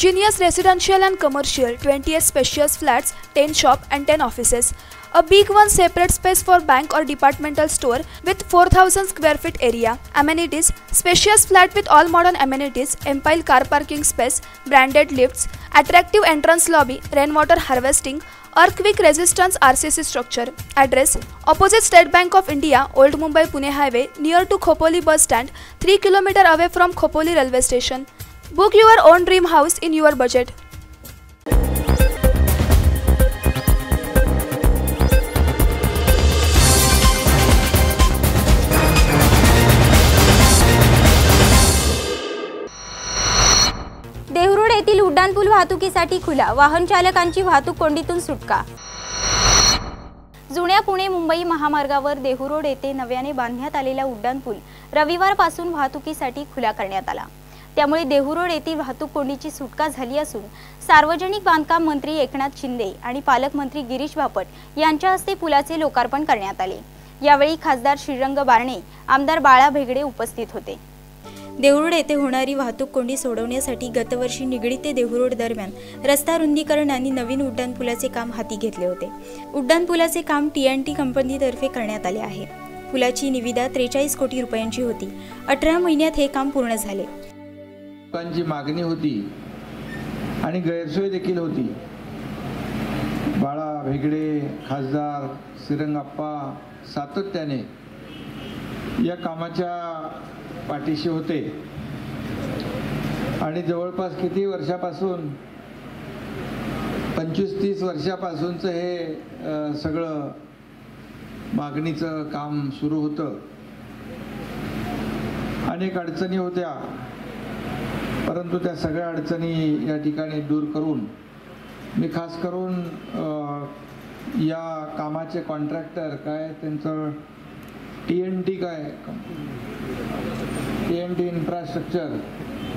Genius residential and commercial 28 spacious flats, 10 shop and 10 offices. A big one separate space for bank or departmental store with 4000 square feet area. Amenities spacious flat with all modern amenities, ample car parking space, branded lifts, attractive entrance lobby, rainwater harvesting, earthquake resistance RCC structure. Address opposite State Bank of India, Old Mumbai Pune Highway, near to Khopoli bus stand, 3 km away from Khopoli railway station. Book your own dream house in your budget. Dehuroad येथील उड्डाणपूल वाहतुकीसाठी खुला. वाहन चालकांची वाहतूक कोंडीतून सुटका. जुन्या पुणे मुंबई महामार्गावर देहुरोड येथे नव्याने बांधण्यात आलेला उड्डाणपूल रविवारपासून वाहतुकीसाठी खुला करण्यात आला. त्यामुळे देहुरोड येथील वाहतूक कोंडीची सुटका झाली असून सार्वजनिक बांधकाम मंत्री एकनाथ शिंदे आणि पालकमंत्री गिरीश बापट यांच्या हस्ते पुलाचे लोकार्पण करण्यात आले. यावेळी खासदार श्रीरंग बारणे आमदार बाळा भेगडे उपस्थित होते. देहुरोड येथे होणारी वाहतूक कोंडी सोडवण्यासाठी गतवर्षी निगडी ते देहुरोड दरम्यान रस्ता रुंदीकरण आणि नवीन उड्डाणपुलाचे काम हाती घेतले होते. उड्डाणपुलाचे काम टी एन टी कंपनीतर्फे करण्यात आले आहे. पुलाची निविदा त्रेचाळीस कोटी रुपयांची होती. अठरा महिन्यात हे काम पूर्ण झाले. लोकांची मागणी होती आणि गैरसोय देखील होती. बाळा भेगडे खासदार श्रीरंगाप्पा सातत्याने या कामाच्या पाठीशी होते. आणि जवळपास किती वर्षापासून? पंचवीस तीस वर्षापासूनचं हे सगळं मागणीचं काम सुरू होतं. अनेक अडचणी होत्या. परंतु त्या सगळ्या अडचणी या ठिकाणी दूर करून मी खास करून या कामाचे कॉन्ट्रॅक्टर काय त्यांचं टी एन टी काय टी एन टी इन्फ्रास्ट्रक्चर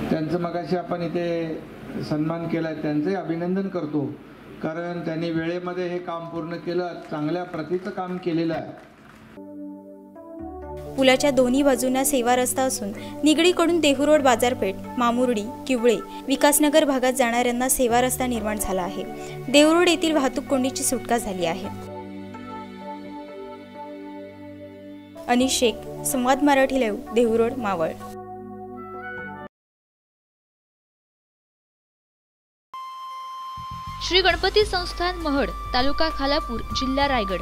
त्यांचं मगाशी आपण इथे सन्मान केला आहे त्यांचंही अभिनंदन करतो. कारण त्यांनी वेळेमध्ये हे काम पूर्ण केलं चांगल्या प्रतीचं काम केलेलं आहे. पुलाच्या दोन्ही बाजूंना सेवा रस्ता असून निगडीकडून देहुरोड बाजारपेठ मामुर्डी किवळे विकासनगर भागात जाणाऱ्यांना सेवा रस्ता निर्माण झाला आहे. देहुरोड येथील वाहतूक कोंडीची सुटका झाली आहे. अनिश शेख संवाद मराठी लाईव्ह देहुरोड मावळ. श्री गणपती संस्थान महड तालुका खालापूर जिल्हा रायगड.